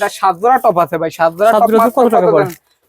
এটা সাত জোড়া টপ আছে ভাই সাত জোড়া টপ জোড়া কত টাকা পড়ে?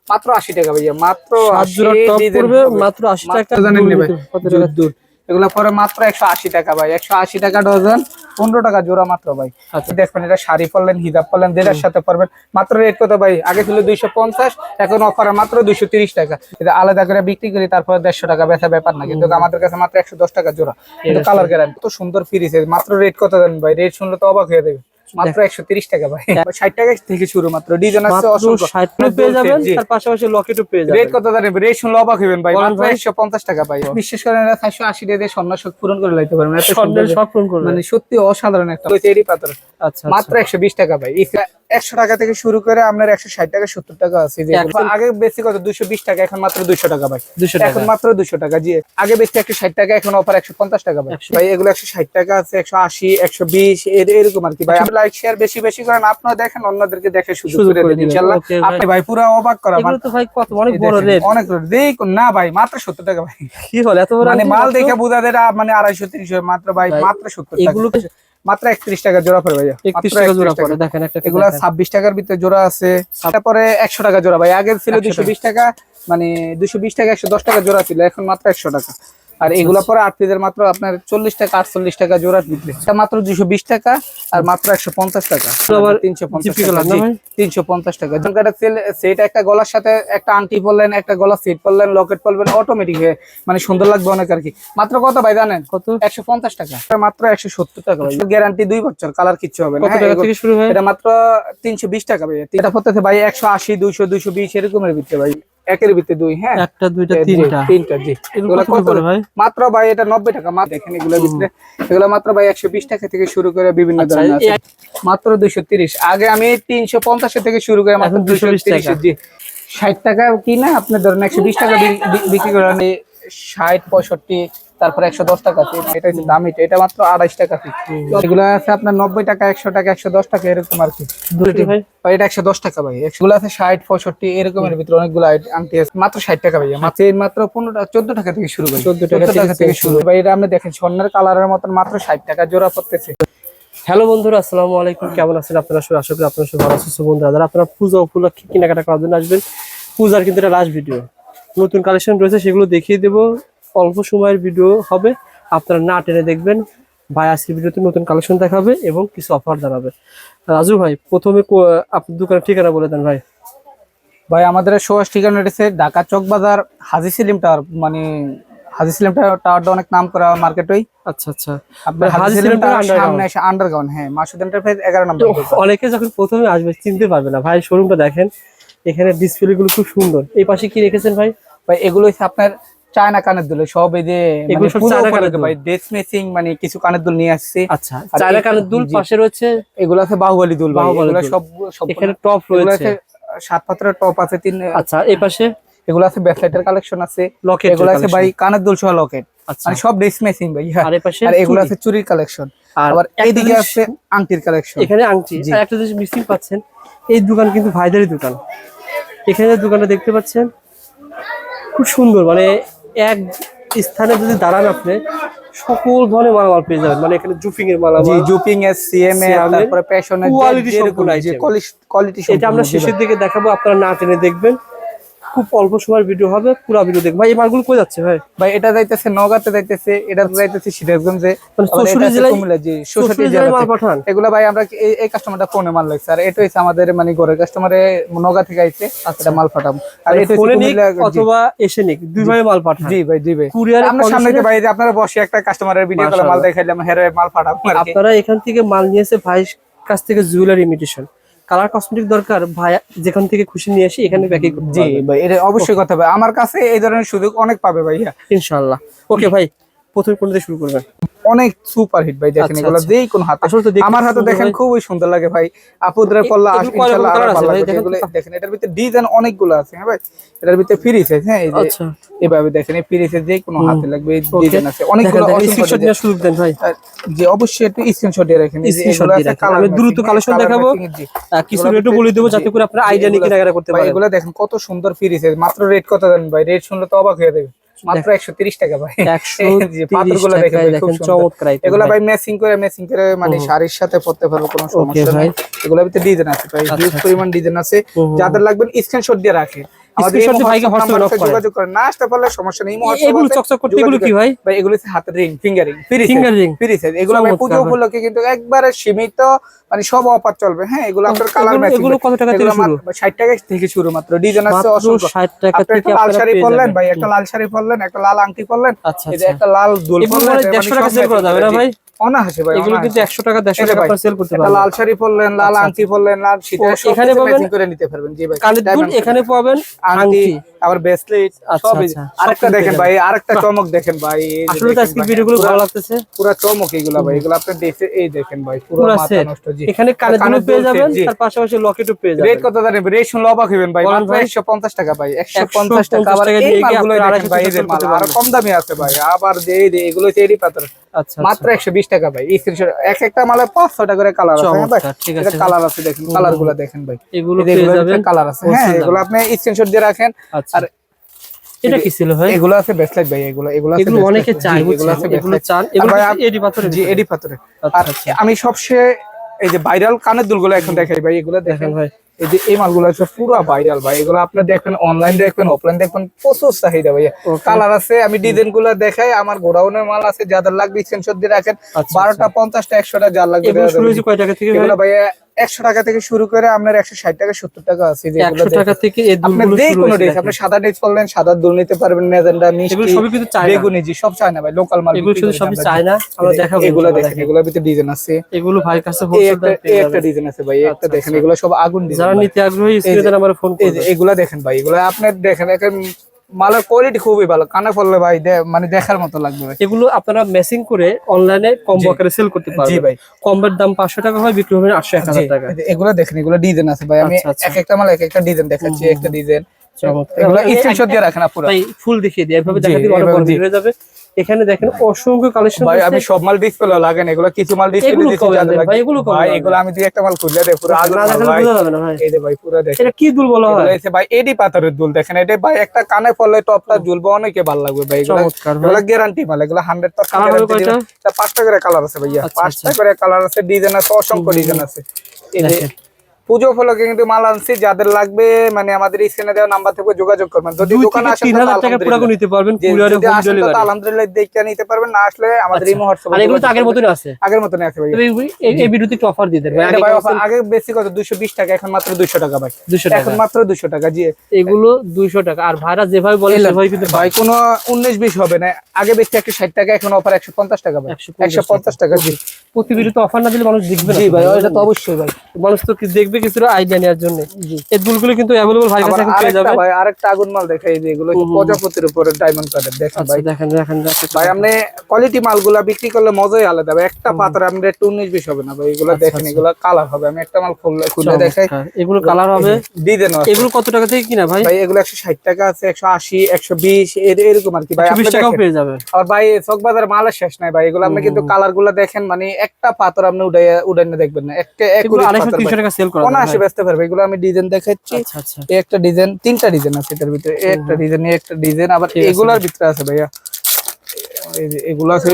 মাত্র আশি টাকা ভাইয়া মাত্র সাত জোড়া 80 টপ পড়বে মাত্র আশি মাত্র টাকা জানেন নি ভাই? কত টাকা? দুধ এগুলো পরে মাত্র একশো আশি টাকা ভাই একশো আশি টাকা ডজন পনেরো টাকা জোড়া মাত্র ভাই। আচ্ছা। দেখবেন এটা শাড়ি পরলেন হিজাব পরলেন যেটার সাথে পরবেন মাত্র রেট কত ভাই? আগে ছিল দুইশো পঞ্চাশ এখন অফারে মাত্র দুইশো তিরিশ টাকা। এটা আলাদা করে বিক্রি করি তারপরে দেড়শো টাকা বেচা ব্যাপার না কিন্তু আমাদের কাছে মাত্র একশো দশ টাকা জোড়া। কিন্তু কালার গ্যারান্টি কত সুন্দর ফিরিছে মাত্র রেট কত দেন ভাই? রেট শুনলে তো অবাক হয়ে দেবে মাত্র একশো তিরিশ টাকা ভাই। ষাট টাকা থেকে শুরু মাত্র ডিজাইন আছে অসংখ্য। ষাট পেয়ে যাবেন তার পাশাপাশি লকেটও পেয়ে রেট কত জানেন? রেট শুনলে অবাক হবেন ভাই। মাত্র ভাই। একশো পঞ্চাশ টাকা ভাই। বিশেষ করে এরা চারশো আশি টাকা দিয়ে স্বর্ণ শোক পূরণ করে লাইতে পারবেন। স্বর্ণের শখ পূরণ করবে মানে সত্যি অসাধারণ একটা তৈরি পাথর। আচ্ছা মাত্র একশো বিশ টাকা ভাই। একশো টাকা থেকে শুরু করে আপনার একশো ষাট টাকা সত্তর টাকা আছে আগে বেশি কত? দুশো বিশ টাকা এখন মাত্র দুশো টাকা ভাই। দুশো এখন মাত্র দুশো টাকা জি। আগে বেশি একশো ষাট টাকা এখন অফার একশো পঞ্চাশ টাকা ভাই। ভাই এগুলো একশো ষাট টাকা আছে একশো আশি একশো বিশ এরকম আর কি। ভাই লাইক শেয়ার বেশি বেশি করেন আপনারা দেখেন অন্যদেরকে দেখে করে দিন ইনশাল্লাহ। ভাই। আপনি ভাই পুরো অবাক করা তো ভাই কত অনেক বড় রেট অনেক রেট না ভাই মাত্র সত্তর টাকা ভাই। কি হল? এত মানে মাল দেখে বোঝা যায় মানে আড়াইশো তিনশো মাত্র ভাই মাত্র সত্তর এগুলো টাকা মাত্র একত্রিশ টাকা জোড়া পড়ে ভাইয়া। একত্রিশ টাকা জোড়া 31 পড়ে দেখেন একটা এগুলা ছাব্বিশ টাকার ভিতরে জোড়া আছে। তারপরে একশো টাকা জোড়া। ভাই আগে ছিল দুশো বিশ টাকা মানে দুশো বিশ টাকা একশো দশ টাকা জোড়া ছিল এখন মাত্র একশো টাকা। আর এগুলা পরে আট পিসের মাত্র আপনার চল্লিশ টাকা আটচল্লিশ টাকা জোড়া বিক্রি। এটা মাত্র দুশো বিশ টাকা আর মাত্র একশো পঞ্চাশ টাকা। তিনশো পঞ্চাশ তিনশো পঞ্চাশ টাকা। সেট একটা গলার সাথে একটা আংটি পরলেন একটা গলা সেট পরলেন লকেট পরলেন অটোমেটিক হয়ে মানে সুন্দর লাগবে অনেক আর কি। মাত্র কত ভাই জানেন? কত? একশো পঞ্চাশ টাকা। মাত্র একশো সত্তর টাকা ভাই। গ্যারান্টি দুই বছর কালার কিচ্ছু হবে না হয়? এটা মাত্র তিনশো বিশ টাকা ভাই। এটা পড়তেছে ভাই একশো আশি দুইশো দুইশো বিশ এরকমের ভিতরে ভাই। একের ভিতরে দুই হ্যাঁ? একটা দুইটা তিনটা। তিনটা জি। এগুলো কত করে ভাই? মাত্র ভাই এটা নব্বই টাকা মাত্র দেখেন এগুলো ভিতরে। এগুলো মাত্র ভাই একশো বিশ টাকা থেকে শুরু করে বিভিন্ন আচ্ছা, ধরনের আছে। মাত্র দুইশো তিরিশ। আগে আমি তিনশো পঞ্চাশ থেকে শুরু করে মাত্র এখন দুইশো 220 টাকা। জি। ষাট টাকা কিনা আপনি ধরেন একশো বিশ টাকা বি- বি- বিক্রি করেন এই ষাট পঁয়ষট্টি তারপরে একশো দশ টাকা এটা হচ্ছে দাম এটা মাত্র আড়াইশ টাকা piece। এগুলো আছে আপনার নব্বই টাকা একশো টাকা একশো দশ টাকা এরকম আর কি। এটা একশো দশ টাকা ভাই। এগুলো আছে ষাট পঁয়ষট্টি এরকমের ভিতরে অনেকগুলো আংটি আছে। মাত্র ষাট টাকা ভাই মাত্র মাত্র পনেরো চোদ্দ টাকা থেকে শুরু ভাই। 14 টাকা টাকা থেকে শুরু। ভাই এটা আপনি দেখেন স্বর্ণের কালারের মতন মাত্র ষাট টাকা জোড়া পড়তেছে। হ্যালো বন্ধুরা আসসালামু আলাইকুম। কেমন আছেন আপনারা সবাই? আশা করি আপনারা সবাই ভালো আছেন। বন্ধুরা যারা আপনারা পূজা উপলক্ষে কেনাকাটা করার জন্য আসবেন পূজার কিন্তু এটা লাস্ট ভিডিও নতুন কালেকশন রয়েছে সেগুলো দেখিয়ে দেব। অল্প সময়ের ভিডিও হবে। আপনারা না টেনে দেখবেন। ভাই আজকের ভিডিওতে নতুন কালেকশন দেখাবে এবং কিছু অফার জানাবে। রাজু ভাই প্রথমে আপনার দোকানের ঠিকানা বলে দেন ভাই। ভাই আমাদের সোয়াস ঠিকানা রয়েছে ঢাকা চক বাজার হাজি সেলিম টাওয়ার। মানে হাজি সেলিম টাওয়ার টাওয়ারটা অনেক নাম করা মার্কেট ওই আচ্ছা আচ্ছা। হাজি সেলিম টাওয়ার সামনে এসে আন্ডারগ্রাউন্ড হ্যাঁ মাসুদ এন্টারপ্রাইজ এগারো নম্বর তো অনেকে যখন প্রথমে আসবে চিনতে পারবে না। ভাই শোরুমটা দেখেন এখানে ডিসপ্লে গুলো খুব সুন্দর। এই পাশে কি রেখেছেন ভাই? ভাই এগুলো হচ্ছে আপনার চায়না কানের দুল সব এই যে ভাই ড্রেস মেসিং মানে কিছু কানের দুল নিয়ে আসছে। আচ্ছা চায়না কানের দুল পাশে রয়েছে? এগুলো আছে বাহুবলী দুল বাহুবলী সব সব এখানে টপ রয়েছে। সাত পাত্রের টপ আছে তিন আচ্ছা এই পাশে? এগুলো আছে ব্যাকলাইটের কালেকশন আছে। লকেট এগুলো আছে ভাই কানের দুল সহ লকেট আচ্ছা। মানে সব ড্রেস মেসিং ভাই হ্যাঁ। আর এই পাশে আর এগুলো আছে চুরির কালেকশন আর আবার এইদিকে আছে আংটির কালেকশন এখানে আংটি। আর একটা জিনিস মিসিং পাচ্ছেন এই দোকান কিন্তু ভাইদারি দোকান। এখানে যে দোকানটা দেখতে পাচ্ছেন খুব সুন্দর মানে এক স্থানে যদি দাঁড়ান আপনি সকল ধরনের মালামাল পেয়ে যাবেন। মানে এখানে জুপিং এর মালামাল জুপিং এর সিএম এর CM এর তারপরে প্যাশনের কোয়ালিটি সম্পূর্ণ কোয়ালিটি এটা আমরা শেষের দিকে দেখাবো আপনারা না টেনে দেখবেন। খুব অল্প সময়ের ভিডিও হবে পুরো ভিডিও দেখবেন ভাই এই মালগুলো কই যাচ্ছে ভাই? ভাই এটা যাইতেছে নগাতে যাইতেছে এটা যাইতেছে সিরাজগঞ্জে। মানে আবার এটা 64 আছে জেলায়- কুমিল্লা, জি 64 জেলায় মাল জেলাতে। পাঠান? এগুলা ভাই আমরা এই- কাস্টমারটা ফোনে মাল লাগছে। আর এটা হচ্ছে আমাদের মানে ঘরের কাস্টমারে নগা থেকে আইছে এটা মাল পাঠাম আর এটা আচ্ছা। ফোনে নিক অথবা এসে নিক দুই ভাবে মাল পাঠান। জি ভাই জি ভাই। কুরিয়ারে আমরা সামনে ভাই আপনারা বসে একটা কাস্টমারের ভিডিও করে মাল। দেখাইলাম হেরে মাল পাঠাবো আর কি। আপনারা এখান থেকে মাল নিয়েছে ভাই কাছ থেকে জুয়েলারি ইমিটেশন কালার কসমেটিক দরকার ভাই যেখান থেকে খুশি নিয়ে আসি এখানে প্যাকিং করতে জি ভাই এটা অবশ্যই কথা ভাই। আমার কাছে এই ধরনের সুযোগ অনেক পাবে ভাইয়া। ইনশাআল্লাহ। ওকে ভাই প্রথমে দিয়ে শুরু করবেন? অনেক সুপার হিট ভাই দেখেন আচ্ছা, এগুলো আচ্ছা। যেই কোন হাতে। আমার হাতে দেখেন খুবই সুন্দর লাগে ভাই। আপুদের ইনশাআল্লাহ আরও ভালো? দেখেন এটার ভিতরে ডিজাইন অনেকগুলো আছে হ্যাঁ ভাই? এটার ভিতরে ফ্রি সাইজ হ্যাঁ এই যে আচ্ছা। এভাবে দেখেন এই ফ্রি সাইজ যে কোনো হাতে লাগবে এই ডিজাইন আছে। অনেকগুলো স্ক্রিনশট নিয়ে সুযোগ দেন ভাই। যে অবশ্যই একটু স্ক্রিনশট দিয়ে রাখেন এই যে এগুলো আছে কালার আমি দ্রুত collection দেখাবো। কিছু রেটও বলে দেবো যাতে করে আপনারা আইডিয়া নিয়ে কেনাকাটা করতে পারেন। এগুলো দেখেন কত সুন্দর ফ্রি সাইজ মাত্র রেট কত দেন ভাই? রেট শুনলে তো অবাক হয়ে যাবে। মাত্র একশো তিরিশ টাকা ভাই। একশো এই যে পাথরগুলো দেখেন খুব চমৎকার এগুলো ভাই। ম্যাচিং করে ম্যাচিং করে মানে শাড়ির সাথে পরতে পারবে কোনো সমস্যা নাই। এগুলোর ভিতরে ডিজাইন আছে ভাই আচ্ছা, হিউজ আচ্ছা। পরিমাণ ডিজাইন আছে। যাদের লাগবে স্ক্রিনশট দিয়ে রাখে। আমাদের Screenshot ইমো দিয়ে ভাইকে WhatsApp WhatsApp করে। যোগাযোগ করে না আসতে পারলে সমস্যা নেই। ইমো এ- WhatsApp এগুলো চকচক করতে এগুলো কি ভাই ভাই? এগুলো হচ্ছে হাতের ring finger ring free finger ring free size এগুলো ভাই চমৎকার পুজো ভাই। উপলক্ষে কিন্তু একবারে সীমিত মানে সব অফার চলবে। হ্যাঁ এগুলো আপনার কালার এগুলো- ম্যাচিং এগুলো কত টাকা থেকে শুরু? ষাট টাকা থেকে শুরু মাত্র। ডিজাইন আছে অসংখ্য। ষাট টাকা থেকে একটা লাল শাড়ি পরলেন ভাই একটা লাল শাড়ি পরলেন একটা লাল আংটি পরলেন। আচ্ছা এই যে আচ্ছা। একটা লাল দুল পরলেন মানে মানে টাকা সেল করা যাবে না ভাই? দিই। অনায়াসে ভাই এগুলো কিন্তু একশো টাকা দেড়শো এই যে টাকা আপনারা সেল করতে পারবেন। লাল শাড়ি পরলেন লাল আচ্ছা, আংটি পরলেন লাল সেটা এখানে পাবেন করে নিতে পারবেন জি ভাই কানের দুল এখানে পাবেন আংটি। আবার ব্রেসলেট আচ্ছা, সব আচ্ছা, আরেকটা দেখেন ভাই আরেকটা চমক দেখেন ভাই আসলে তো আজকে ভিডিওগুলো ভালো লাগতেছে। পুরা চমক এগুলা ভাই এগুলো আপনি দেখে এই দেখেন ভাই পুরো মাথা নষ্ট জি। এখানে দুল কানের পেয়ে যাবেন তার পাশাপাশি লকেটও পেয়ে রেট কত জানেন রেট শুনলে অবাক হবেন ভাই মাত্র 150 টাকা ভাই 150 150 টাকা আবার এই মালগুলো দেখেন ভাই 250 মাল আর কম দামি আছে ভাই আবার যে এই এগুলো এডি পাথর। আচ্ছা মাত্র 120 টাকা ভাই স্ক্রিনশট এক একটা মালে 500 টাকা করে কালার আছে হ্যাঁ ভাই? ঠিক এটা আছে। কালার আছে দেখেন কালারগুলো দেখেন ভাই। এগুলো পেয়ে যাবেন। কালার আছে হ্যাঁ এগুলো আপনি স্ক্রিনশট দিয়ে রাখেন। আচ্ছা। আচ্ছা। আর এটা কি ছিল ভাই? এগুলো আছে ব্রেসলেট ভাই এগুলো এগুলো আছে এগুলো অনেকে এগুলো আছে এগুলো চান এগুলো এডি পাথরে জি এডি পাথরে আচ্ছা, আচ্ছা। আমি সবচেয়ে এই যে ভাইরাল কানের দুলগুলো এখন দেখাই ভাই এগুলো দেখেন ভাই। এই যে এই মালগুলো আছে পুরো ভাইরাল ভাই এগুলো আপনি দেখবেন অনলাইন দেখবেন অফলাইন দেখবেন প্রচুর চাহিদা ভাই কালার আছে আমি ডিজাইনগুলা দেখাই আমার গোডাউনের মাল আছে যাদের লাগবে স্ক্রিনশট রাখেন বারোটা পঞ্চাশটা একশোটা যার লাগবে কয় টাকা থেকে ভাইয়া 100 টাকা থেকে শুরু করে আপনার 160 টাকা 70 টাকা আছে থেকে আপনি সাদা সাদা দুল নিতে পারবেন মেজেন্ডা মিষ্টি এগুলো সবই কিন্তু সব চায়না ভাই লোকাল মাল শুধু চাই না এগুলো দেখেন এগুলো ভিতরে ডিজাইন আছে। এগুলো ভাই কাছে একটা ডিজাইন আছে ভাই একটা আচ্ছা, দেখেন আচ্ছা। এগুলো সব আগুন ডিজাইন যারা নিতে আগ্রহী ফোন এগুলো দেখেন ভাই এগুলো আপনার দেখেন এখন মালের কোয়ালিটি খুবই ভালো। কানে পড়লে ভাই মানে দেখার মতো লাগবে ভাই। এগুলো আপনারা মেসিং করে অনলাইনে কম আকারে সেল করতে জি পারবেন। ভাই। কমের দাম পাঁচশো টাকা হয় বিক্রি হবে আটশো এক হাজার টাকা। এই এগুলো দেখেন এগুলো ডিজাইন আছে ভাই। আমি আচ্ছা, আচ্ছা। এক একটা মাল এক একটা ডিজাইন দেখাচ্ছি একটা ডিজাইন চমৎকার। এগুলো স্ক্রিনশট দিয়ে রাখেন আপনারা ভাই ফুল দেখিয়ে দিই। এভাবে দেখাতে অনেক বড় হয়ে যাবে। এখানে দেখেন অসংখ্য কালেকশন ভাই আমি সব মাল ডিসপ্লে লাগান এগুলো কিছু মাল ডিসপ্লে আনবেন লাগবে। ভাই? এগুলো ভাই এগুলো আমি দুই একটা মাল খুললে দেখ পুরো আগুন মাল ভাই। যাবে না ভাই। এই যে ভাই পুরো দেখেন। এটা কি দুল বলা হয়? হচ্ছে ভাই এডি পাথরের দুল দেখেন এটা ভাই একটা কানে পড়লে টপটা ঝুলবে অনেকে ভালো লাগবে ভাই। এগুলো এগুলো গ্যারান্টি মাল এগুলো হান্ড্রেড পার্সেন্ট Colour হবে পাঁচটা করে কালার আছে ভাইয়া। আচ্ছা, পাঁচটা আচ্ছা। করে কালার আছে ডিজাইন আছে অসংখ্য ডিজাইন আছে। এই। পুজো উপলক্ষে কিন্তু মাল আনছি যাদের লাগবে মানে আমাদের স্ক্রিনে দেওয়া নাম্বার থেকে যোগাযোগ করবেন। যদি দোকানে আসেন। নিতে পারবেন কুরিয়ারে যদি হোম আসেন তো আলহামদুলিল্লাহ দেখে নিতে পারবেন না আসলে আমাদের ইমো হোয়াটসঅ্যাপ আর এগুলো তো আগের মতনই আছে। আগের মতন আছে ভাই এই- এই- এই ভিডিওতে একটু অফার দিয়ে দেন ভাই। আগে বেশি কত? 220 টাকা এখন মাত্র 200 টাকা ভাই। 200 টাকা। এখন মাত্র 200 টাকা জি। এগুলো দুইশো টাকা। আর ভাড়া যেভাবে বলে। সেভাবে কিন্তু ভাই কোনো 19 20 হবে না। আগে বেশি 160 টাকা এখন অফার 150 টাকা ভাই। 150 150 টাকা জি। প্রতি অফার না দিলে মানুষ দেখবে জি ভাই এটা তো অবশ্যই ভাই। মানুষ তো দেখবে কিছুটা আইডিয়া নেওয়ার জন্য। এই দুলগুলো কিন্তু ভাই কাছে পেয়ে যাবে। ভাই আরেকটা আগুন মাল দেখাই যে এগুলো প্রজাপতির উপরে ডায়মন্ড কাটের দেখেন আচ্ছা ভাই। দেখেন দেখেন ভাই আপনি কোয়ালিটি মালগুলা বিক্রি করলে মজাই আলাদা ভাই। একটা পাতার আপনি একটু 19 20 হবে না ভাই। এগুলো দেখেন এগুলো কালার হবে। আমি একটা মাল খুললে খুলে দেখাই। এগুলো কালার হবে। ডিজাইন আছে এগুলো কত টাকা থেকে কিনা ভাই? ভাই এগুলো 160 টাকা আছে 180 120 এর- এরকম আর কি ভাই। টাকাও পেয়ে যাবে। আর ভাই চকবাজার মালের শেষ নাই ভাই। এগুলো আপনি কিন্তু কালারগুলো দেখেন মানে একটা পাথর আপনি উড়াই উড়াই না দেখবেন না। একটা অনায়াসে বেচতে পারবে। এগুলো আমি ডিজাইন দেখাচ্ছি। আচ্ছা আচ্ছা। এই একটা ডিজাইন তিনটা ডিজাইন আছে এটার ভিতরে। একটা ডিজাইন এই একটা ডিজাইন। আবার এগুলার ভিতরে আছে ভাইয়া। এগুলো আছে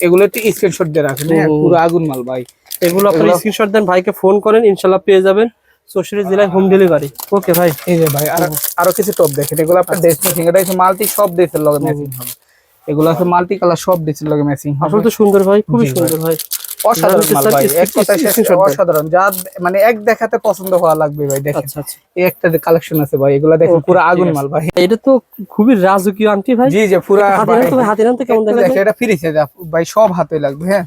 এগুলো একটু স্ক্রিনশট দিয়ে রাখেন হ্যাঁ? পুরো আগুন মাল ভাই। এগুলো এগুলো- স্ক্রিনশট দেন ভাইকে ফোন করেন ইনশাল্লাহ পেয়ে যাবেন। চৌষট্টি জেলায় হোম ডেলিভারি ওকে ভাই। এই যে ভাই আর আরও কিছু টপ দেখেন। এগুলো আপনার আচ্ছা। ড্রেস এটা হচ্ছে মাল্টি সব ড্রেসের লগে ম্যাচিং হবে। এগুলো আছে মাল্টি কালার সব ড্রেসের লগে ম্যাচিং আসলে তো সুন্দর ভাই। খুবই সুন্দর ভাই। অসাধারণ মাল ভাই এক কথায় শেষ স্ক্রিনশট দেন। অসাধারণ। যা মানে এক দেখাতে পছন্দ হওয়া লাগবে ভাই দেখেন। এই একটা কালেকশন আছে ভাই এগুলা দেখেন পুরো আগুন মাল ভাই। এটা তো খুবই রাজকীয় আংটি ভাই। জি জি পুরো হাতে কেমন দেখেন, এটা ফ্রি সাইজ ভাই সব হাতে লাগবে হ্যাঁ।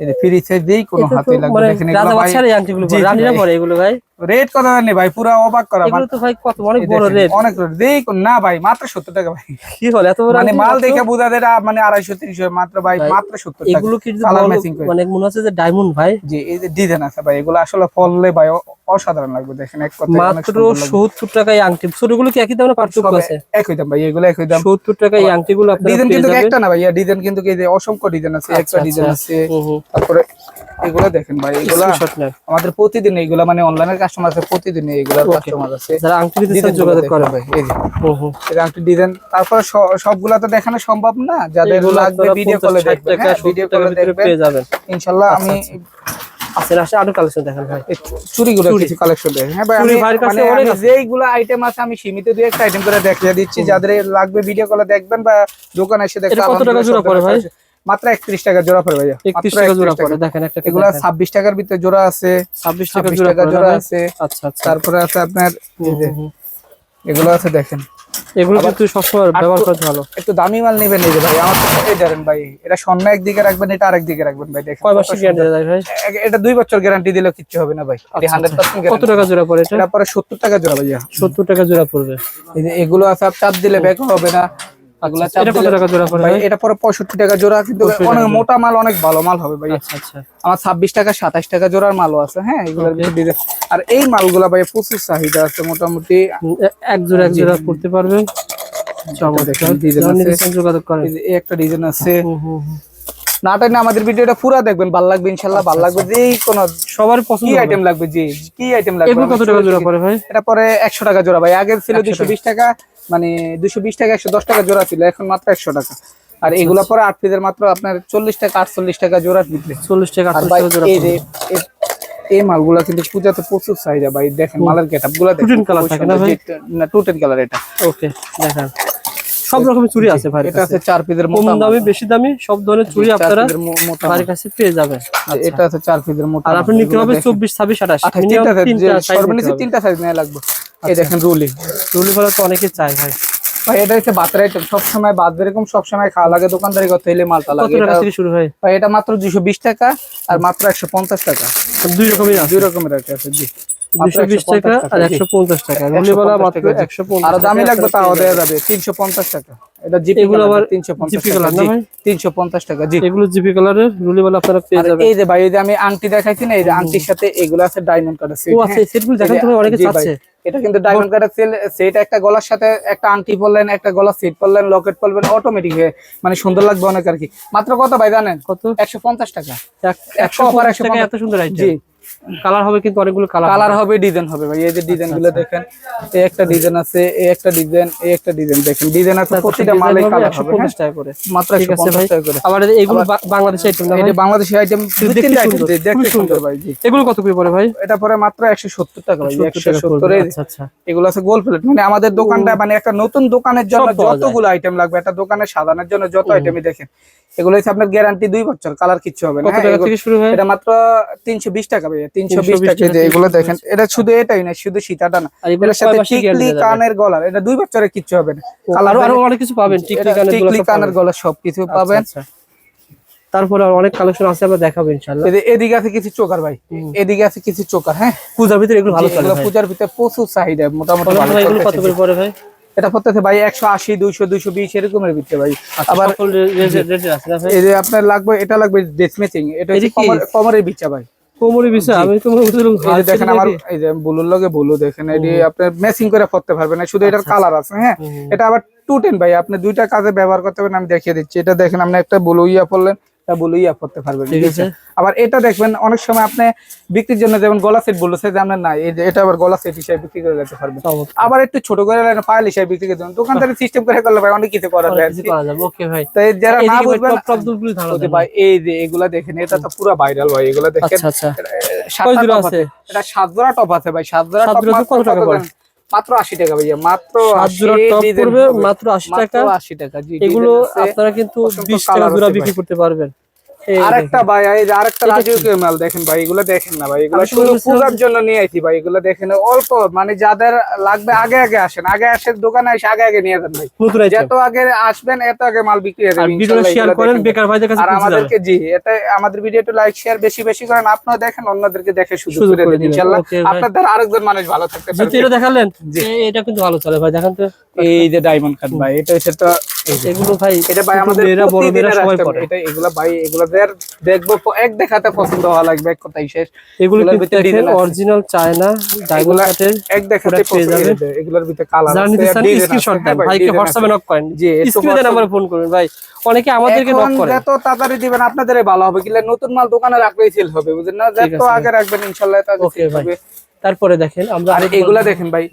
এই ফ্রি সাইজ দিই কোনো হাতে লাগবে মানে দেখেন রাজা এগুলো ভাই। বাচ্চার আংটিগুলো জি, পরে, জি রানীরা পরে এগুলো ভাই। রেট কত জানি ভাই পুরো অবাক করা এগুলো তো ভাই কত অনেক বড় রেট অনেক রেট না ভাই মাত্র সত্তর টাকা ভাই। কি হল এত বড় মানে মাল দেখে বোঝা যায় মানে আড়াইশো তিনশো মাত্র ভাই ভাই, মাত্র সত্তর টাকা। এগুলো কি মানে মনে হচ্ছে যে ডায়মন্ড ভাই। জি এই যে ডিজাইন আছে ভাই এগুলো আসলে ফললে ভাই অসাধারণ লাগবে দেখেন এক কথা মাত্র সত্তর টাকা এই আংটি ছোটগুলো কি একই দাম পার্থক্য আছে? একই দাম ভাই এগুলো একই দাম। সত্তর টাকা এই আংটিগুলো আপনারা ডিজাইন কিন্তু একটা না ভাইয়া ডিজাইন কিন্তু এই যে অসংখ্য ডিজাইন আছে একটা আচ্ছা, ডিজাইন আচ্ছা। আছে। তারপরে এগুলো দেখেন ভাই এগুলা আমাদের প্রতিদিন এইগুলা মানে অনলাইনের কাস্টমার আছে প্রতিদিন এইগুলা কাস্টমার আছে। যারা আংটি দিতে যোগাযোগ করেন ভাই এই যে। এটা একটু ডিজাইন তারপরে সবগুলা তো দেখানো সম্ভব না যাদের এগুলো লাগবে ভিডিও কলে 60 দেখবেন হ্যাঁ, ভিডিও কলে দেখবেন। পেয়ে যাবেন। ইনশাআল্লাহ আমি আসে আরও কালেকশন দেখেন ভাই। এই কিছু কালেকশন দেখেন। হ্যাঁ ভাই আমি কাছে মানে আমি যেইগুলো আইটেম আছে আমি সীমিত দুই একটা আইটেম করে দেখিয়ে দিচ্ছি। যাদের লাগবে ভিডিও কলে দেখবেন বা দোকানে এসে দেখবেন কত টাকা জোড়া পড়ে ভাই? মাত্র 31 টাকা জোড়া পড়ে ভাইয়া। একত্রিশ মাত্র টাকা জোড়া 31 পড়ে দেখেন একটা এগুলা 26 টাকার ভিতরে জোড়া আছে ছাব্বিশ টাকা 26 জোড়া টাকা জোড়া আছে আচ্ছা আচ্ছা। তারপরে আছে আপনার এই যে। এগুলো আছে দেখেন। এগুলো কিন্তু সবসময় ব্যবহার করতে ভালো। একটু দামি মাল নেবেন এই যে ভাই আমার এই ভাই এটা স্বর্ণ একদিকে রাখবেন এটা আরেক দিকে রাখবেন ভাই দেখেন কয় কত গ্যারান্টি দেয় ভাই? এটা দুই বছর গ্যারান্টি দিলেও কিচ্ছু হবে না ভাই আচ্ছা, কত টাকা জোড়া পড়ে এটা? পরে সত্তর টাকা জোড়া ভাইয়া। সত্তর টাকা জোড়া পড়বে। এই যে এগুলো আছে চাপ দিলে ব্যাক হবে না। এটা কত টাকা জোড়া এটা পরে টাকা কিন্তু অনেক মোটা মাল অনেক ভালো মাল হবে ভাই। আচ্ছা আচ্ছা। আমার টাকা সাতাশ টাকা জোড়ার মালও আছে হ্যাঁ এগুলোর ভিতরে। আর এই মালগুলা ভাই প্রচুর চাহিদা আছে মোটামুটি। এক জোড়া এক একটা ডিজাইন আছে। না আমাদের ভিডিওটা পুরো দেখবেন ভালো লাগবে ইনশাল্লাহ ভালো লাগবে যে কোন সবার পছন্দ কি আইটেম লাগবে? জি কি আইটেম লাগবে? এগুলো কত টাকা জোড়া পড়ে ভাই? এটা পরে একশো টাকা জোড়া ভাই। আগে ছিল দুশো টাকা মানে দুশো বিশ টাকা একশো দশ টাকা জোড়া ছিল এখন মাত্র একশো টাকা। আর এগুলা পরে আট পিসের মাত্র আপনার চল্লিশ টাকা আটচল্লিশ টাকা জোড়া বিক্রি। চল্লিশ টাকা ভাই এই মালগুলা কিন্তু পূজাতে প্রচুর চাহিদা ভাই দেখেন মালের গেটআপগুলা দেখেন থাকে না সুন্দর। ভাই? না টু কালার এটা। ওকে দেখেন। সব রকমের চুড়ি আছে ভাই এটা আছে চার পিসের মোটা মাল। দামি বেশি দামি সব ধরনের চুড়ি চার আপনারা। বাড়ির কাছে পেয়ে যাবেন। এটা আছে চার পিসের মোটা আর আপনি নিতে হবে দেখেন। চব্বিশ ছাব্বিশ আঠাশ আচ্ছা, মিনিমাম তিনটা size, সাইজ সর্বনিম্ন তিনটা সাইজ নেওয়া লাগবে। এই দেখেন রুলি। চুড়ি ফলা তো অনেকে চায় ভাই। ভাই এটা হচ্ছে বাতের আইটেম সবসময় বাদ এরকম সবসময় খাওয়া লাগে দোকানদারি করতে হলে মালটা কত টাকা থেকে শুরু হয়? ভাই এটা মাত্র দুশো বিশ টাকা আর মাত্র একশো পঞ্চাশ টাকা। দুই রকমের আছে। দুই রকমের আছে জি। টাকা আর একশো পঞ্চাশ টাকা। মাত্র একশো দামি লাগবে তাও দেওয়া যাবে। তিনশো পঞ্চাশ টাকা। এটা জিপি এগুলো আবার তিনশো পঞ্চাশ কালার না তিনশো পঞ্চাশ টাকা জি। এগুলো জিপি কালারের আপনারা পেয়ে যাবেন। এই যে ভাই এই যে আমি আংটি দেখাইছি না এই যে আংটির সাথে এগুলো আছে ডায়মন্ড কাটার সেট ও আছে সেটগুলো দেখেন তো ভাই, অনেকে চাচ্ছে। এটা কিন্তু ডায়মন্ড কাটার সেল সেট একটা গলার সাথে একটা আংটি পরলেন একটা গলার সেট পরলেন লকেট পরলেন অটোমেটিক হয়ে মানে সুন্দর লাগবে অনেক আর কি। মাত্র কত ভাই জানেন? কত? একশো পঞ্চাশ টাকা। এক- একশো অফার পঞ্চাশ টাকা 150 এত সুন্দর জি। কালার হবে কিন্তু অনেকগুলো কালার কালার হবে ডিজাইন হবে ভাই। এই যে ডিজাইনগুলো দেখেন এই একটা ডিজাইন আছে এই একটা ডিজাইন এই একটা ডিজাইন দেখেন। ডিজাইন আছে প্রতিটা মালে কালার হবে পঞ্চাশ হ্যাঁ? টাকা করে। মাত্র ঠিক একশো আছে ভাই। পঞ্চাশ টাকা করে। আবার এগুলো বা- বাংলাদেশি আইটেম না এটা বাংলাদেশি আইটেম দুই দেখতে তিনটা item, দেখতে সুন্দর। ভাই। জি। এগুলো কত করে পড়ে ভাই? এটা পরে মাত্র একশো সত্তর টাকা ভাই 70 একশো টাকা পড়বে, সত্তরে আচ্ছা আচ্ছা। এগুলো আছে গোল প্লেট মানে আমাদের দোকানটা মানে একটা নতুন দোকানের জন্য। যতগুলো আইটেম লাগবে একটা দোকানের সাজানোর জন্য যত আইটেমই দেখেন। এগুলো হচ্ছে আপনার গ্যারান্টি দুই বছর কালার কিচ্ছু হবে না কত হ্যাঁ, টাকা থেকে শুরু হয়? এটা মাত্র তিনশো বিশ টাকা ভাইয়া তিনশো বিশ টাকা যে এগুলো দেখেন এটা শুধু এটাই না শুধু সীতাটা না। এটার সাথে টিকলি guarantee দেওয়া যাবে? কানের গলার এটা দুই বছরে কিচ্ছু হবে না। কালার আরও আরও অনেক কিছু পাবেন টিকলি কানেরগুলো সবকিছু আচ্ছা, আচ্ছা। তারপরে অনেক কালেকশন আছে আমরা দেখাবো ইনশাআল্লাহ। এদিকে আছে কিছু চোকার ভাই। এদিকে আছে কিছু চোকার হ্যাঁ? পূজার ভিতরে এগুলো ভালো চলে পূজার ভিতরে প্রচুর চাহিদা মোটামুটি ভালো ভাই, এগুলো কত করে পড়ে ভাই? এটা পড়তেছে ভাই একশো আশি দুইশো দুইশো বিশ এরকমের ভিতরে ভাই। আবার আবার এই যে আপনার লাগবে এটা লাগবে ড্রেস ম্যাচিং এটা হচ্ছে কমরের বিচ্ছা ভাই। কোমরে আমি তো মনে করছিলাম এই দেখেন আমার এই যে বুলুর লগে বুলু দেখেন এটি আপনার ম্যাচিং করে পড়তে পারবেন না শুধু এটার কালার আছে হ্যাঁ? এটা আবার টু টেন ভাই আপনি দুইটা কাজে ব্যবহার করতে পারেন আমি দেখিয়ে দিচ্ছি। এটা দেখেন আপনি একটা বুলু ইয়া পড়লেন এটা বুলু ইয়া পড়তে পারবেন ঠিক আছে। আবার এটা দেখবেন অনেক সময় আপনি বিক্রির জন্য যেমন গলা সেট বলছে যে আপনার নাই এই যে এটা আবার গলা সেট হিসেবে বিক্রি করে যেতে পারবেন আবার একটু ছোট করে পাইল হিসেবে বিক্রি করে দেবেন। দোকানদারি সিস্টেম করে করলে ভাই অনেক কিছু করা যায়। ওকে ভাই। তাই যারা না বুঝবেন ভাই এই যে এগুলা দেখেন এটা তো পুরো ভাইরাল ভাই এগুলা দেখেন। আচ্ছা আচ্ছা? এটা সাত জোড়া টপ আছে? ভাই সাত জোড়া টপ কত টাকা পড়ে? মাত্র আশি টাকা ভাইয়া মাত্র সাত জোড়া টপ পড়বে মাত্র আশি টাকা। আশি টাকা জি এগুলো আপনারা কিন্তু অসংখ্য বিশ colour টাকা জোড়া বিক্রি করতে পারবেন। আরেকটা ভাই এই যে আরেকটা রাজকীয় মাল দেখেন ভাই এগুলো দেখেন না ভাই এগুলো শুধু পূজার জন্য নিয়ে আইছি ভাই এগুলো দেখেন অল্প মানে যাদের লাগবে আগে আগে আসেন আগে আসেন দোকানে এসে আগে আগে নিয়ে যান ভাই। যত আগে আসবেন এত আগে মাল বিক্রি হয়ে যাবে ভিডিও শেয়ার করেন বেকার ভাইদের কাছে আর আমাদেরকে জি এটা আমাদের ভিডিওটা লাইক শেয়ার বেশি বেশি করেন আপনারা দেখেন অন্যদেরকে দেখে সুযোগ করে দিন ইনশাআল্লাহ আপনার দ্বারা আরেকজন মানুষ ভালো থাকতে পারবে। এটা দেখালেন এই- এটা কিন্তু ভালো চলে ভাই দেখান তো। এই যে ডায়মন্ড কাট ভাই এটা হচ্ছে তো এগুলো ভাই এটা ভাই আমাদের মেয়েরা বড় সবাই। পরে। এটা এগুলা ভাই এগুলা দের দেখব এক দেখাতে পছন্দ হওয়া লাগবে এক কথাই শেষ। এগুলো কিন্তু দেখেন অরিজিনাল চায়না ডায়মন্ড কাটের এক দেখাতে পেয়ে পছন্দ যাবেন। এগুলোর ভিতরে কালার স্ক্রিনশট দেন ভাইকে হোয়াটসঅ্যাপে নক করেন। জি, স্ক্রিনে ফোন করবেন ভাই। অনেকে আমাদেরকে নক করে যত তাড়াতাড়ি দিবেন আপনাদেরই ভালো হবে কিলে নতুন মাল দোকানে রাখলেই সেল হবে বুঝলেন না? যত আগে রাখবেন ইনশাআল্লাহ তত ওকে হবে। তারপরে দেখেন আমরা আর এগুলা দেখেন ভাই।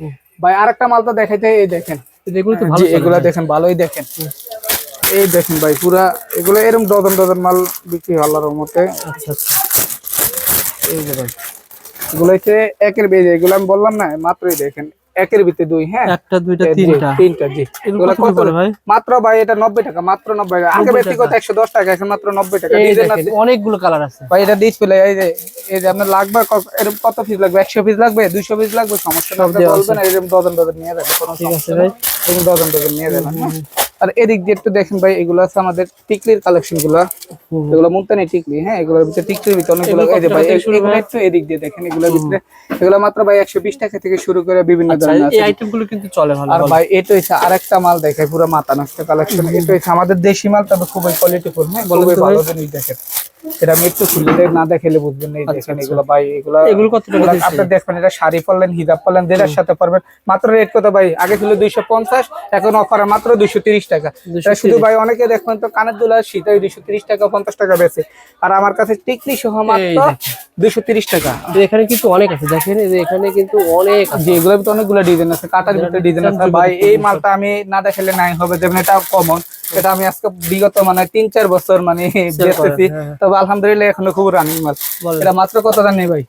ভাই আরেকটা মাল তো দেখাইতে এই দেখেন। এগুলো তো ভালো জি এগুলা দেখেন ভালোই দেখেন। এই দেখেন ভাই পুরা এগুলো এরকম ডজন ডজন মাল বিক্রি আচ্ছা আচ্ছা। এই যে ভাই এগুলো হচ্ছে একের বেজে এগুলো আমি বললাম না মাত্রই দেখেন। একের ভিতরে দুই হ্যাঁ? একটা দুইটা তিনটা। তিনটা জি। এগুলো কত কত? ভাই? মাত্র ভাই এটা নব্বই টাকা মাত্র নব্বই টাকা। আগে 90 ব্যক্তিগত একশো দশ টাকা এখন মাত্র নব্বই টাকা। এই ডিজাইন আছে। অনেকগুলো কালার আছে। ভাই এটা ডিসপ্লে এই যে এই যে আপনার লাগবে এরকম কত পিস লাগবে? একশো পিস লাগবে? দুইশো পিস লাগবে? সমস্যা না আপনি বলবেন এরকম ডজন ডজন নিয়ে যাবেন কোনো সমস্যা নেই। এরকম ডজন ডজন নিয়ে যাবেন হ্যাঁ? আর এদিক দিয়ে একটু দেখেন ভাই এগুলো আছে আমাদের টিকলির কালেকশনগুলো। এগুলো মুলতানি টিকলি হ্যাঁ এগুলোর ভিতরে টিকলির ভিতরে অনেকগুলো এই যে ভাই এগুলো একটু এদিক দিয়ে দেখেন এগুলোর ভিতরে এগুলো মাত্র ভাই একশো বিশ টাকা থেকে শুরু করে বিভিন্ন আচ্ছা, ধরনের এই আছে। আইটেমগুলো কিন্তু চলে ভালো আর ভাই এটা আরেকটা মাল দেখে পুরো মাথা নষ্ট কালেকশন এটা আমাদের দেশি মাল তবে খুবই কোয়ালিটিফুল হ্যাঁ খুবই ভালো। জিনিস দেখেন। এটা আমি একটু খুলে না দেখাইলে বুঝবেন না দেখেন এগুলো ভাই এগুলো আচ্ছা, এগুলো কত টাকা আপনি দেখবেন এটা শাড়ি পরলেন হিজাব পরলেন যেটার সাথে পারবেন। মাত্র রেট কত ভাই? আগে ছিল দুইশো পঞ্চাশ এখন অফারে মাত্র দুইশো তিরিশ টাকা। এটা শুধু ভাই অনেকে দেখবেন তো কানের দুলা দুইশো তিরিশ টাকা পঞ্চাশ টাকা বেছে আর আমার কাছে টিকলি সহ মাত্র দুইশো তিরিশ টাকা। তো এখানে কিন্তু অনেক আছে দেখেন এই যে এখানে কিন্তু অনেক আছে। জি এগুলোর ভিতরে অনেকগুলো ডিজাইন আছে কাটার ভিতরে ডিজাইন আছে। ভাই এই মালটা আমি না দেখালে নাই হবে যেমন এটা কমন এটা আমি আজকে বিগত মানে তিন চার বছর মানে বেচতেছি। হ্যাঁ। তবে আলহামদুলিল্লাহ এখনও খুব রানিং মাল। এটা মাত্র কত দাম নেই ভাই?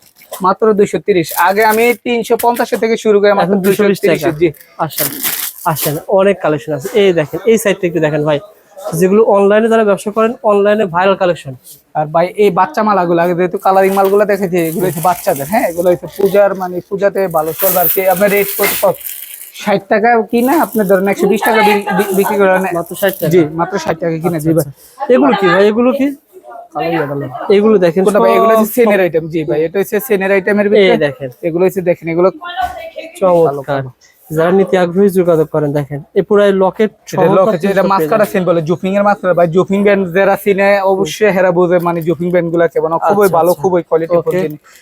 মাত্র দুইশো তিরিশ। আগে আমি তিনশো পঞ্চাশ থেকে শুরু করে মাত্র দুইশো তিরিশ জি আসেন আসেন অনেক কালেকশন আছে। এই দেখেন এই সাইডটা একটু দেখেন ভাই। যেগুলো অনলাইনে যারা ব্যবসা করেন অনলাইনে ভাইরাল কালেকশন আর ভাই এই বাচ্চা মালাগুলো আগে যেহেতু কালারিং মালগুলো দেখেছি এগুলো হচ্ছে বাচ্চাদের হ্যাঁ? এগুলো হচ্ছে পূজার মানে পূজাতে ভালো চলবে আর কি আপনার রেট কত? ষাট টাকা কিনা আপনি ধরেন একশো বিশ টাকা বিক্রি করেন। মাত্র ষাট টাকা। জি মাত্র ষাট টাকা কিনে জি ভাই এগুলো কি ভাই? এগুলো কি। এগুলো দেখেন কোনটা ভাই এগুলো হচ্ছে সেনের আইটেম জি ভাই এটা হচ্ছে সেনের আইটেমের এই ভিতরে। দেখেন। এগুলো হচ্ছে দেখেন এগুলো চমৎকার। যারা নিতে আগ্রহী যোগাযোগ করেন দেখেন এ পুরো লকেট এটা সেন বলে জুফিং এর মাস্কারা ভাই জুফিং ব্যান্ড যারা সিনে অবশ্যই হেরা বুঝে মানে জুফিং ব্যান্ডগুলা কেমন খুবই আচ্ছা, ভালো আচ্ছা। খুবই কোয়ালিটি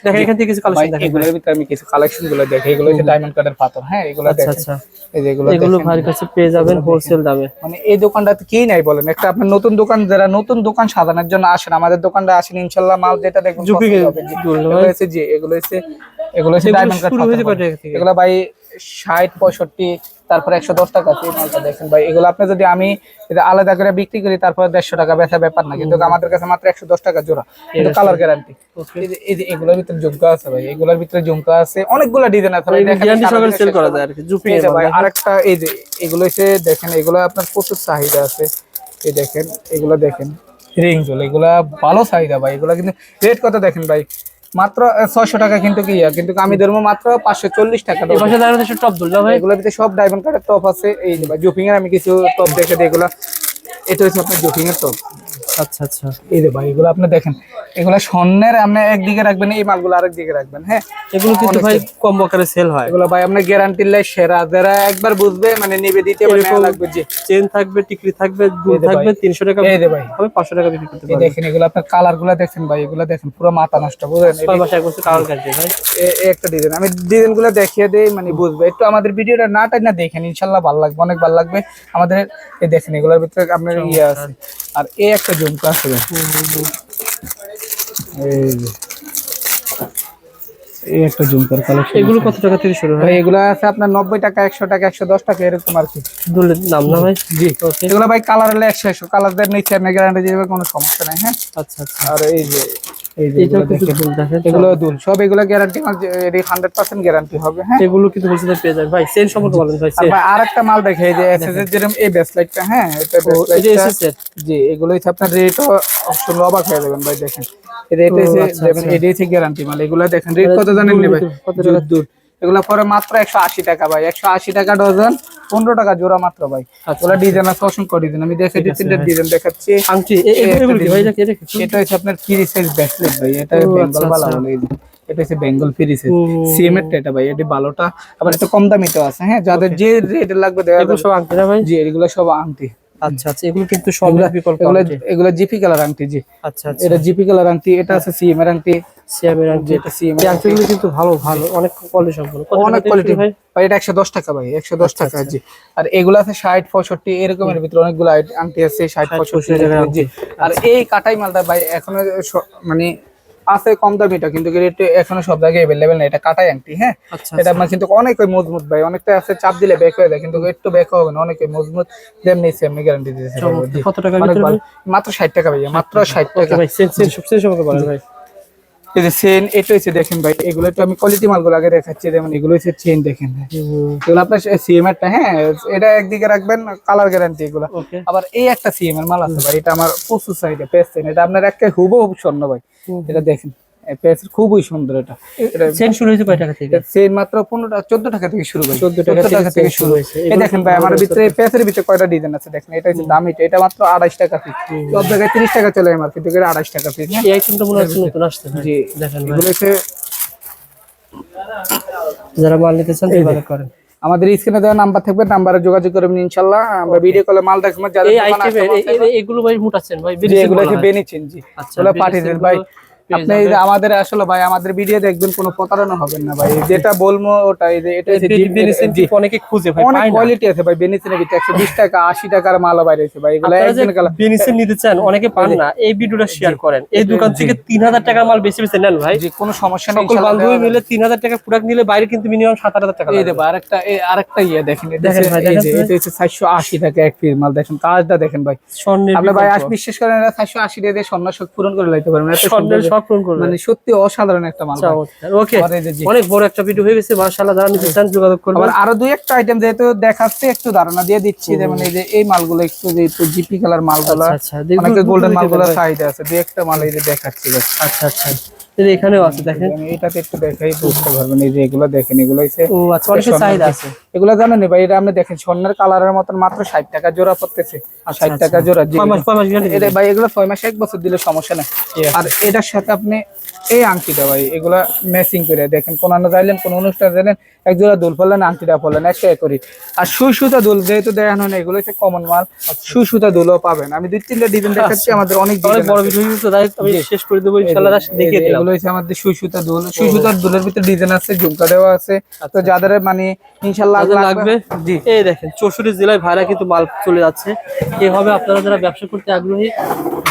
দেখেন এখান থেকে কিছু কালেকশন দেখেন। এগুলোর ভিতরে আমি কিছু কালেকশনগুলো দেখি এগুলো হচ্ছে ডায়মন্ড কার্ডের পাথর হ্যাঁ এগুলো আচ্ছা দেখেন। আচ্ছা। এই যে এগুলো এগুলো দেখেন। কাছে পেয়ে যাবেন হোলসেল দামে। মানে এই দোকানটাতে কি নাই বলেন একটা আপনার নতুন দোকান যারা নতুন দোকান সাজানোর জন্য আসেন আমাদের দোকানটা আসেন ইনশাল্লাহ মাল যেটা দেখবেন জুফিং এর হবে, জি। গুলো, এগুলো হচ্ছে জি এগুলো হচ্ছে এগুলো হচ্ছে ডায়মন্ড থেকে? এগুলো ভাই ষাট পঁয়ষট্টি তারপর একশো দশ টাকা এই মালটা দেখেন ভাই। এগুলো আপনি যদি আমি এটা আলাদা করে বিক্রি করি তারপর দেড়শো টাকা বেচা ব্যাপার না। কিন্তু আমাদের কাছে মাত্র একশো দশ টাকা জোড়া। কিন্তু কালার গ্যারান্টি এই যে এগুলোর ভিতরে ঝুমকা আছে ভাই। এগুলোর ভিতরে ঝুমকা আছে। অনেকগুলো ডিজাইন আছে ভাই। দেখেন গ্যারান্টি সহকারে সেল করা যায় আর কি। জুপি এই যে ভাই। আরেকটা এই যে এগুলো হচ্ছে দেখেন এগুলো আপনার প্রচুর চাহিদা আছে। এই দেখেন এগুলো দেখেন। রিং জল এগুলা ভালো চাহিদা ভাই। এগুলা কিন্তু রেট কত দেখেন ভাই? মাত্র ছয়শো টাকা কিন্তু কি কিন্তু আমি ধরবো মাত্র পাঁচশো চল্লিশ টাকা টপ দুল ভাই? সব ডায়মন্ড কার্ডের টপ আছে। এই জুপিং এর আমি কিছু টপ দেখে দিই এগুলা। এটা হচ্ছে আপনার জুপিং এর টপ আচ্ছা আচ্ছা। এই যে ভাই এগুলো আপনি দেখেন এগুলা স্বর্ণের আপনি একদিকে রাখবেন এই মালগুলো আরেক দিকে রাখবেন হ্যাঁ? এগুলো কিন্তু ভাই কম আকারে সেল হয়। এগুলো ভাই আপনার গ্যারান্টি লাই সেরা যারা একবার বুঝবে মানে নিবে দিতে লাগবে চেন থাকবে টিকলি থাকবে দুল থাকবে ভাই। তিনশো টাকা এই যে ভাই। হবে পাঁচশো টাকা বিক্রি করতে পারবেন দেখেন এগুলো আপনার কালারগুলা দেখেন ভাই এগুলো দেখেন পুরো মাথা নষ্ট বুঝলেন? ছয় মাসে এক বছর কালার কাটবে ভাই। একটা ডিজাইন আমি ডিজাইনগুলো দেখিয়ে দেই মানে বুঝবে। একটু আমাদের ভিডিওটা না টাই না দেখেন ইনশাল্লাহ ভালো লাগবে অনেক ভালো লাগবে। আমাদের এই দেখেন এগুলোর ভিতরে আপনার ইয়ে আছে। আর এই একটা un caso এই যে। এই একটা ঝুমকার কালেকশন এগুলো কত টাকা থেকে শুরু হয়? ভাই এগুলো আছে আপনার নব্বই টাকা একশো টাকা একশো দশ টাকা এরকম আর কি। দুলের না ভাই? জি। এগুলো ভাই কালার হলে একশো একশো। কালার দেন নিচে আপনি গ্যারান্টি দিবে কোনো সমস্যা নাই হ্যাঁ? আচ্ছা আচ্ছা। আর এই যে এগুলো কিন্তু দেখেন। দুল দেখেন এগুলো দুল সব এগুলো হান্ড্রেড পার্সেন্ট গ্যারান্টি হবে হ্যাঁ? এগুলো কিন্তু হোলসেলে পেয়ে যাবেন ভাই সেন সম্পর্কে বলেন ভাই আর সেন মাল দেখে যে এসএস এর যেরকম এই ব্যাসলাইটটা হ্যাঁ? এটা ও, এটা ব্যাসলাইটটা এসএস এর? জি এগুলো হচ্ছে আপনার অবাক হয়ে যাবেন ভাই দেখেন। হচ্ছে আচ্ছা, হচ্ছে গ্যারান্টি মাল এগুলো দেখেন রেট কত জানেন ভাই? কত টাকা? দুধ এগুলো পরে মাত্র একশো আশি টাকা ভাই একশো আশি টাকা ডজন পনেরো টাকা জোড়া মাত্র ভাই। আচ্ছা, ওগুলো ডিজাইন আছে অসংখ্য ডিজাইন আমি দেখে দুই তিনটা ডিজাইন দেখাচ্ছি। ভাই এটা হচ্ছে আপনার ফ্রি সাইজ ব্যাসলেট ভাই। এটা বেঙ্গল আচ্ছা, বালা আচ্ছা। বলে এটা হচ্ছে বেঙ্গল ফ্রি সাইজ হুম। সিএমএর এটা ভাই এটা ভালোটা আবার একটু কম দামিতে আছে হ্যাঁ? যাদের যে রেট লাগবে দেওয়া। সব আংটি ভাই? জি এগুলো সব আংটি। আচ্ছা আচ্ছা এগুলো কিন্তু বিকল্প এগুলো এগুলো জিপি কালার আংটি জি। আচ্ছা আচ্ছা। এটা জিপি কালার আংটি এটা আছে সিএম এর আংটি। সিয়ামের আংটি যেটা সিএম কিন্তু ভালো ভালো। অনেক কোয়ালিটি সম্পন্ন। অনেক কোয়ালিটি ভাই? ভাই এটা একশো দশ টাকা ভাই একশো দশ টাকা জি। আর এগুলো আছে ষাট পঁয়ষট্টি এরকমের ভিতরে অনেকগুলো আংটি আছে ষাট পঁয়ষট্টি পঁয়ষট্টি টাকার জি। আর এই কাটাই মালটা ভাই এখনও মানে আছে কম দামিটা কিন্তু এখনও সব জায়গায় অ্যাভেলেবেল না এটা কাটাই আংটি হ্যাঁ? আচ্ছা এটা কিন্তু অনেক মজবুত ভাই অনেকটা আছে চাপ দিলে ব্যাক হয়ে যায় কিন্তু একটু ব্যাক হবে না অনেক মজবুত। যেমনি সেমনি গ্যারান্টি ভাই। জি। কত ভিতরে মাত্র ষাট টাকা ভাইয়া মাত্র ষাট টাকা। ভাই। এই যে চেন এটা হচ্ছে দেখেন ভাই এগুলো একটু আমি কোয়ালিটি মালগুলো আগে দেখাচ্ছি যেমন এগুলো হচ্ছে চেন দেখেন এগুলো আপনার সিএম এরটা হ্যাঁ এটা একদিকে রাখবেন কালার গ্যারান্টি এগুলো। আবার এই একটা সিএম এর মাল আছে ভাই এটা আমার প্রচুর সাইডে পেস্টেন এটা আপনার একটা হুবহু স্বর্ণ ভাই। এটা দেখেন। খুবই সুন্দর এটা। সেন শুরু হয়েছে কয় টাকা থেকে? সেন মাত্র পনেরো চোদ্দ টাকা থেকে শুরু করে 14 টাকা থেকে শুরু। হয়েছে। এই দেখেন ভাই আমার ভিতরে ভিতরে কয়টা ডিজাইন আছে দেখেন? এটা হচ্ছে দাম এটা এটা মাত্র আড়াইশ টাকা পিস সব জায়গায় তিরিশ টাকা চলে এটা আড়াইশ টাকা পিস এই আইটেমটা মনে হচ্ছে নতুন আসছে জি। দেখেন ভাই। এগুলো হচ্ছে যারা মাল নিতে চান যোগাযোগ করেন। আমাদের স্ক্রিনে দেওয়া নাম্বার থাকবে নাম্বারে যোগাযোগ করবেন ইনশাল্লাহ। আমরা ভিডিও কলে মাল দেখব যাদের এই চাইবে, এগুলো ভাই মুটাচ্ছেন ভাই জি, এগুলো হয়। বেনিচিন জি। আচ্ছা, পাঠিয়ে দেন ভাই। আপনি আমাদের আসলে ভাই আমাদের ভিডিও দেখবেন কোনো প্রতারণা হবেন না ভাই। যেটা বলব ওটা এটা অনেকে খুঁজে ভাই অনেক কোয়ালিটি আছে ভাই বেনিসিনের ভিতরে টাকা আশি টাকার মাল বাইরে আছে ভাই। এগুলো একদিন কালা বেনিসিন নিতে চান অনেকে পান না। এই ভিডিওটা শেয়ার করেন। এই দোকান থেকে তিন হাজার টাকার মাল বেশি বেশি নেন ভাই। কোনো সমস্যা নেই সকল বান্ধবী মিলে তিন হাজার টাকা প্রোডাক্ট নিলে বাইরে কিন্তু মিনিমাম সাত হাজার টাকা যাবে। এই। দেখো আরেকটা এই আরেকটা ইয়ে দেখেন এটা হচ্ছে- আশি টাকা এক পিস মাল দেখেন কাজটা দেখেন ভাই। স্বর্ণের আপনি ভাই আজ বিশ্বাস করেন এটা চারশো আশি টাকা দিয়ে স্বর্ণ পূরণ করে লাইতে পারবেন স্বর্ণের পূরণ করবে। মানে সত্যি অসাধারণ একটা মাল ওকে। অনেক বড় একটা ভিডিও হয়ে গেছে মাশাআল্লাহ যারা নিতে চান যোগাযোগ করবেন। আবার আরও দুই একটা আইটেম যেহেতু দেখাচ্ছে একটু ধারণা দিয়ে দিচ্ছি যেমন এই যে এই মালগুলো একটু যেহেতু একটু জিপি কালার মালগুলো আচ্ছা আচ্ছা গোল্ডেন মালগুলো। সাইডে আছে দুই একটা মাল এই যে দেখাচ্ছি আচ্ছা আচ্ছা। যে এখানেও আছে দেখেন। এটাতে একটু দেখাই বুঝতে পারবেন এই যে এগুলো দেখেন এগুলো হচ্ছে ও আচ্ছা অনেকের চাহিদা আছে। এগুলো জানেন ভাই এটা আপনি দেখেন স্বর্ণের কালারের মতন মাত্র ষাট টাকা জোড়া পড়তেছে। ষাট আচ্ছা। টাকা জোড়া জি মাস মাস এটা ভাই এগুলো ছয় মাস এক বছর দিলে সমস্যা নেই। আর এটার সাথে আপনি এই আংটিটা ভাই এগুলা ম্যাচিং করে দেখেন কোন আনো যাইলেন কোন অনুষ্ঠান যাইলেন এক জোড়া দুল ফেললেন আংটিটা ফেললেন একটা করি। আর সুই সুতা দুল যেহেতু দেখানো হয় না এগুলো হচ্ছে কমন মাল সুই সুতা দুলও পাবেন। আমি দুই তিনটা ডিজাইন দেখাচ্ছি আমাদের অনেক বড় ভিডিও আমি শেষ করে দেবো ইনশাআল্লাহ দিলাম। এগুলো হচ্ছে আমাদের সুই সুতা দুল। সুই সুতার দুলের ভিতরে ডিজাইন আছে ঝুমকা দেওয়া আছে। তো যাদের মানে ইনশাল্লাহ লাগবে জি। এই দেখেন চৌষট্টি জেলায় ভাইরা কিন্তু মাল চলে যাচ্ছে। এভাবে আপনারা যারা ব্যবসা করতে আগ্রহী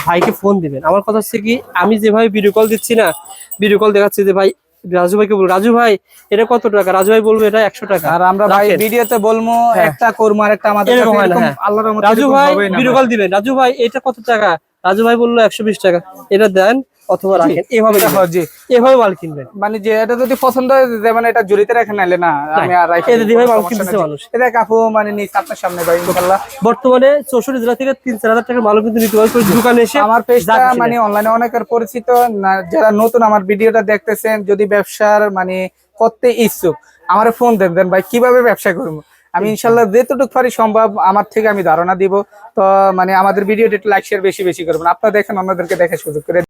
ভাইকে ফোন দিবেন। আমার কথা হচ্ছে কি আমি যেভাবে ভিডিও কল দিচ্ছি না ভিডিও কল দেখাচ্ছি যে ভাই রাজু ভাইকে বলব রাজু ভাই এটা কত টাকা? রাজু ভাই বলব এটা একশো টাকা। আর আমরা ভাই। ভিডিওতে বলব একটা করব আর একটা আমাদের হয় হ্যাঁ। রাজু ভাই ভিডিও কল দিবেন। রাজু ভাই এটা কত টাকা? রাজু ভাই বলল একশো বিশ টাকা। এটা দেন অথবা রাখেন। এভাবে জি। এভাবে মাল কিনবেন। মানে যে এটা যদি পছন্দ হয় যেমন এটা জড়িতে রাখে নাইলে না আমি আর রাখি এটা দিয়ে সমস্যা কিনতেছে মানুষ। এটা কাপু মানে আপনার সামনে ভাই ইনশাআল্লাহ বর্তমানে চৌষট্টি জেলা থেকে তিন চার হাজার টাকার মালও কিন্তু নিতে দোকানে এসে আমার পেজটা মানে অনলাইনে অনেকের পরিচিত যারা নতুন আমার ভিডিওটা দেখতেছেন যদি ব্যবসার মানে করতে ইচ্ছুক আমার ফোন দেন দেন ভাই কীভাবে ব্যবসা করব? আমি ইনশাল্লাহ যেতটুকু পারি সম্ভব আমার থেকে আমি ধারণা দিব। তো মানে আমাদের ভিডিওটা একটু লাইক শেয়ার বেশি বেশি করবেন। আপনারা দেখেন অন্যদেরকে দেখে সুযোগ করে